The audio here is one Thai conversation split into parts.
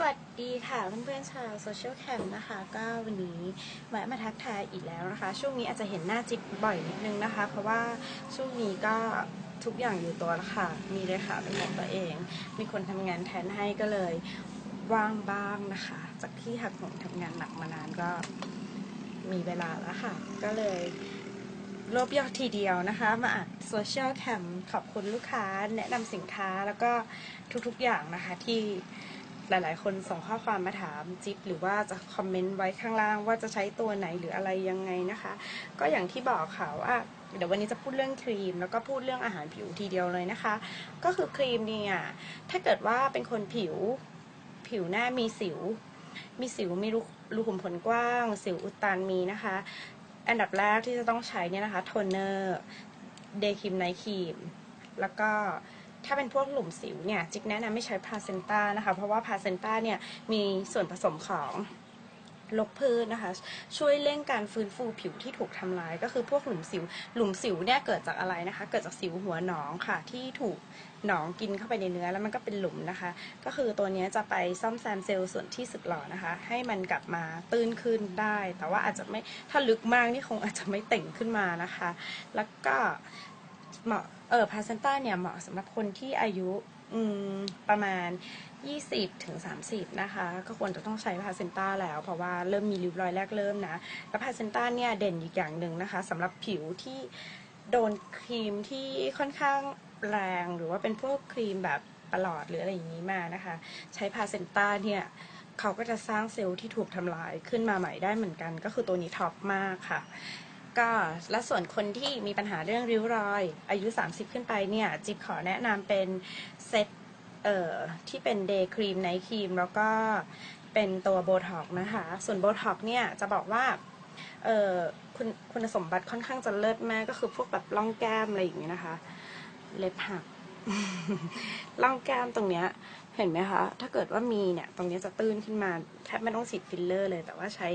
สวัสดีค่ะเพื่อนๆชาวโซเชียลแคมนะคะ ก็วันนี้แวะมาทักทายอีกแล้วนะคะ ช่วงนี้อาจจะเห็นหน้าจิ๊บบ่อยนิดนึงนะคะ เพราะว่าช่วงนี้ก็ทุกอย่างอยู่ตัวแล้วค่ะ มีเลยค่ะเป็นของตัวเอง มีคนทำงานแทนให้ก็เลยว่างบ้างนะคะ จากที่หักผมทำงานหนักมานานก็มีเวลาแล้วค่ะ ก็เลยรวบยอดทีเดียวนะคะ มาอัดโซเชียลแคมขอบคุณลูกค้า แนะนำสินค้าแล้วก็ทุกๆอย่างนะคะที่ หลาย ๆ คนส่งข้อความมาถามจิ๊บหรือว่าจะคอมเมนต์ไว้ข้างล่างว่าจะใช้ตัวไหนหรืออะไรยังไงนะคะ ก็อย่างที่บอกค่ะว่าเดี๋ยววันนี้จะพูดเรื่องครีม แล้วก็พูดเรื่องอาหารผิวทีเดียวเลยนะคะ ก็คือครีมเนี่ยถ้าเกิดว่าเป็นคนผิวผิวหน้ามีสิว มีสิวมีรูขุมขนกว้าง สิวอุดตันมีนะคะ อันดับแรกที่จะต้องใช้เนี่ยนะคะโทนเนอร์เดย์ครีมไนท์ครีมแล้วก็ ถ้าเป็นพวกหลุมสิวเนี่ยจิ๊กแนะนำไม่ใช้พาเซนต้านะคะ เพราะว่าพาเซนต้าเนี่ยมีส่วนผสมของลกพืชนะคะ ช่วยเร่งการฟื้นฟูผิวที่ถูกทำลาย ก็คือพวกหลุมสิว หลุมสิวเนี่ยเกิดจากอะไรนะคะ เกิดจากสิวหัวหนองค่ะ ที่ถูกหนองกินเข้าไปในเนื้อแล้วมันก็เป็นหลุมนะคะ ก็คือตัวเนี้ยจะไปซ่อมแซมเซลล์ส่วนที่สึกหรอนะคะ ให้มันกลับมาตื้นขึ้นได้ แต่ว่าอาจจะไม่ถ้าลึกมากนี่คงอาจจะไม่เต่งขึ้นมานะคะ แล้วก็เหมาะ เออพาเซนต้าเนี่ยเหมาะสำหรับคนที่อายุประมาณ 20ถึง30 นะคะ ก็ควรจะต้องใช้พาเซนต้าแล้ว เพราะว่าเริ่มมีริ้วรอยแรกเริ่มนะ แล้วพาเซนต้าเนี่ยเด่นอีกอย่างหนึ่งนะคะสำหรับผิวที่โดนครีมที่ค่อนข้างแรงหรือว่าเป็นพวกครีมแบบประหลอดหรืออะไรอย่างนี้มานะคะ ใช้พาเซนต้าเนี่ยเขาก็จะสร้างเซลล์ที่ถูกทำลายขึ้นมาใหม่ได้เหมือนกัน ก็คือตัวนี้ท็อปมากค่ะ ก็และส่วนคนที่มีปัญหาเรื่องริ้วรอย อายุ 30 ขึ้นไปเนี่ยจิ๊บขอแนะนำเป็นเซตเอ่อที่เป็นเดย์ครีมไนท์ครีมแล้วก็เป็นตัวโบท็อกนะคะ ส่วนโบท็อกเนี่ยจะบอกว่าเอ่อคุณคุณสมบัติค่อนข้างจะเลิศมากก็คือพวกแบบร่องแก้มอะไรอย่างเงี้ยนะคะ เล็บหัก ร่องแก้มตรงเนี้ยเห็นไหมคะ ถ้าเกิดว่ามีเนี่ยตรงเนี้ยจะตื้นขึ้นมาแทบไม่ต้องฉีดฟิลเลอร์เลย แต่ว่าใช้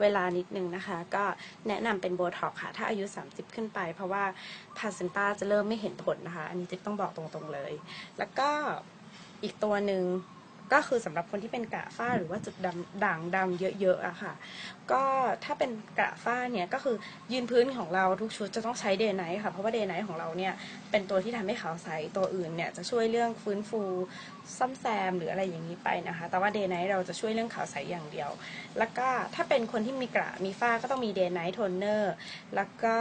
เวลานิดนึงนะคะ ก็แนะนำเป็นโบท็อกค่ะ ถ้าอายุ 30 ขึ้นไป เพราะว่าพาเซนต้าจะเริ่มไม่เห็นผลนะคะ อันนี้จิ๊บต้องบอกตรงๆเลย แล้วก็อีกตัวหนึ่ง ก็คือสำหรับคนที่เป็นกระฝ้าหรือว่าจุดดำด่างดำเยอะๆอะค่ะ ก็ถ้าเป็นกระฝ้าเนี่ยก็คือยืนพื้นของเราทุกชุดจะต้องใช้เดย์ไนท์ค่ะ เพราะว่าเดย์ไนท์ของเราเนี่ยเป็นตัวที่ทำให้ขาวใสตัวอื่นเนี่ยจะช่วยเรื่องฟื้นฟูซ่อมแซมหรืออะไรอย่างนี้ไปนะคะ แต่ว่าเดย์ไนท์เราจะช่วยเรื่องขาวใสอย่างเดียว แล้วก็ถ้าเป็นคนที่มีกระมีฝ้าก็ต้องมีเดย์ไนท์โทนเนอร์แล้วก็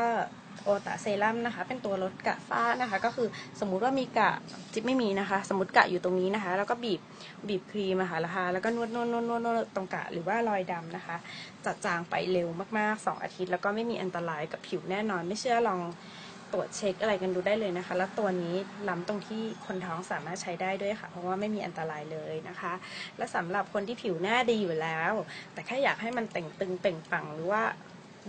โอตาเซรั่มนะคะ เป็นตัวลดกระฝ้านะคะ ก็คือสมมุติว่ามีกระจิ๊บไม่มีนะคะ สมมติกระอยู่ตรงนี้นะคะ แล้วก็บีบบีบครีมอะค่ะนะคะแล้วก็นวดนวดนวดนวดนวดตรงกระหรือว่ารอยดำนะคะจะจางไปเร็วมากๆ 2 อาทิตย์ แล้วก็ไม่มีอันตรายกับผิวแน่นอน ไม่เชื่อลองตรวจเช็คอะไรกันดูได้เลยนะคะ แล้วตัวนี้ล้ำตรงที่คนท้องสามารถใช้ได้ด้วยค่ะ เพราะว่าไม่มีอันตรายเลยนะคะ และสำหรับคนที่ผิวหน้าดีอยู่แล้ว แต่แค่อยากให้มันเต่งตึงเป่งปังหรือว่า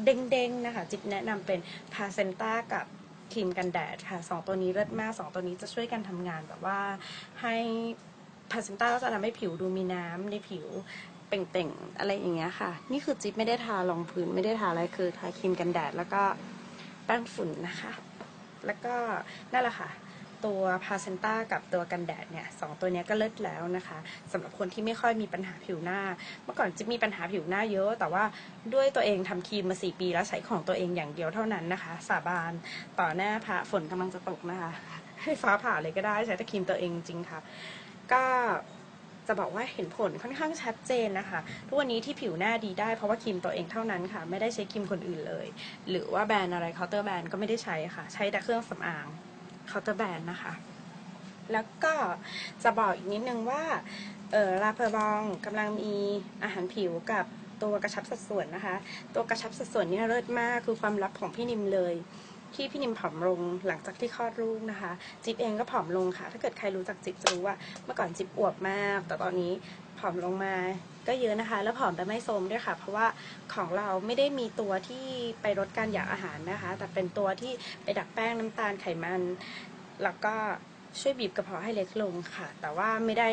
เด้งๆนะคะ จิ๊บแนะนำเป็นพาเซนต้ากับครีมกันแดดค่ะสองตัวนี้เลิศมากสองตัวนี้จะช่วยกันทำงานแบบว่าให้พาเซนต้าก็จะทำให้ผิวดูมีน้ำในผิวเป่งๆ อะไรอย่างเงี้ยค่ะ นี่คือจิ๊บไม่ได้ทารองพื้นไม่ได้ทาอะไรคือทาครีมกันแดดแล้วก็แป้งฝุ่นนะคะ แล้วก็นั่นแหละค่ะ ตัวพาเซนต้ากับตัวกันแดดเนี่ยสองตัวนี้ก็เลิศแล้วนะคะสำหรับคนที่ไม่ค่อยมีปัญหาผิวหน้า เมื่อก่อนจิ๊บมีปัญหาผิวหน้าเยอะ แต่ว่าด้วยตัวเองทำครีมมาสี่ปีแล้วใช้ของตัวเองอย่างเดียวเท่านั้นนะคะ สาบานต่อหน้าพระฝนกำลังจะตกนะคะ ให้ฟ้าผ่าเลยก็ได้ใช้แต่ครีมตัวเองจริงค่ะ ก็จะบอกว่าเห็นผลค่อนข้างชัดเจนนะคะ ทุกวันนี้ที่ผิวหน้าดีได้เพราะว่าครีมตัวเองเท่านั้นค่ะ ไม่ได้ใช้ครีมคนอื่นเลย หรือว่าแบรนด์อะไรเคาน์เตอร์แบรนด์ก็ไม่ได้ใช้ค่ะ ใช้แต่เครื่องสำอาง เคาน์เตอร์แบรนด์นะคะ แล้วก็จะบอกอีกนิดนึงว่าเออลาเพอร์บองกำลังมีอาหารผิวกับตัวกระชับสัดส่วนนะคะ ตัวกระชับสัดส่วนนี่เลิศมากคือความลับของพี่นิมเลย ที่พี่นิมผอมลงหลังจากที่คลอดลูกนะคะ จิ๊บเองก็ผอมลงค่ะ ถ้าเกิดใครรู้จักจิ๊บจะรู้ว่าเมื่อก่อนจิ๊บอวบมาก แต่ตอนนี้ ผอมลงมาก็เยอะนะคะ แล้วผอมแต่ไม่โทมด้วยค่ะ เพราะว่าของเราไม่ได้มีตัวที่ไปลดการอยากอาหารนะคะ แต่เป็นตัวที่ไปดักแป้งน้ำตาลไขมัน แล้วก็ช่วยบีบกระเพาะให้เล็กลงค่ะ แต่ว่าไม่ได้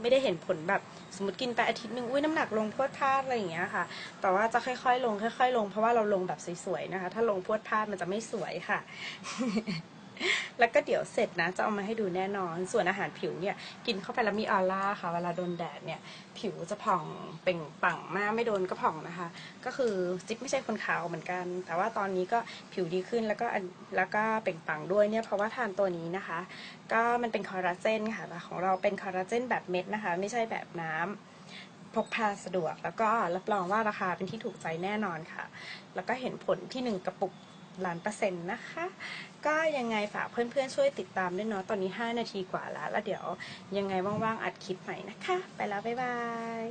ไม่ได้เห็นผลแบบสมมติกินไปอาทิตย์หนึ่งอุ้ยน้ำหนักลงพรวดพลาดอะไรอย่างเงี้ยค่ะ แต่ว่าจะค่อยๆ ลงค่อย ๆ ลงเพราะว่าเราลงแบบสวยๆนะคะ ถ้าลงพรวดพลาดมันจะไม่สวยค่ะ แล้วก็เดี๋ยวเสร็จนะ จะเอามาให้ดูแน่นอน ส่วนอาหารผิวเนี่ย กินเข้าไปแล้วมีออร่าค่ะ เวลาโดนแดดเนี่ย ผิวจะผ่องเป่งปังมากไม่โดนก็ผ่องนะคะ ก็คือจิ๊บไม่ใช่คนขาวเหมือนกัน แต่ว่าตอนนี้ก็ผิวดีขึ้นแล้วก็แล้วก็เป่งปังด้วยเนี่ยเพราะว่าทานตัวนี้นะคะ ก็มันเป็นคอลลาเจนค่ะแต่ของเราเป็นคอลลาเจนแบบเม็ดนะคะ ไม่ใช่แบบน้ำพกพาสะดวก แล้วก็รับรองว่าราคาเป็นที่ถูกใจแน่นอนค่ะ แล้วก็เห็นผลที่หนึ่งกระปุก ล้านเปอร์เซ็นต์นะคะ ก็ยังไงฝากเพื่อนๆช่วยติดตามด้วยเนาะตอนนี้ 5 นาทีกว่าแล้ว แล้วเดี๋ยวยังไงว่างๆอัดคลิปใหม่นะคะ ไปแล้ว บ๊ายบาย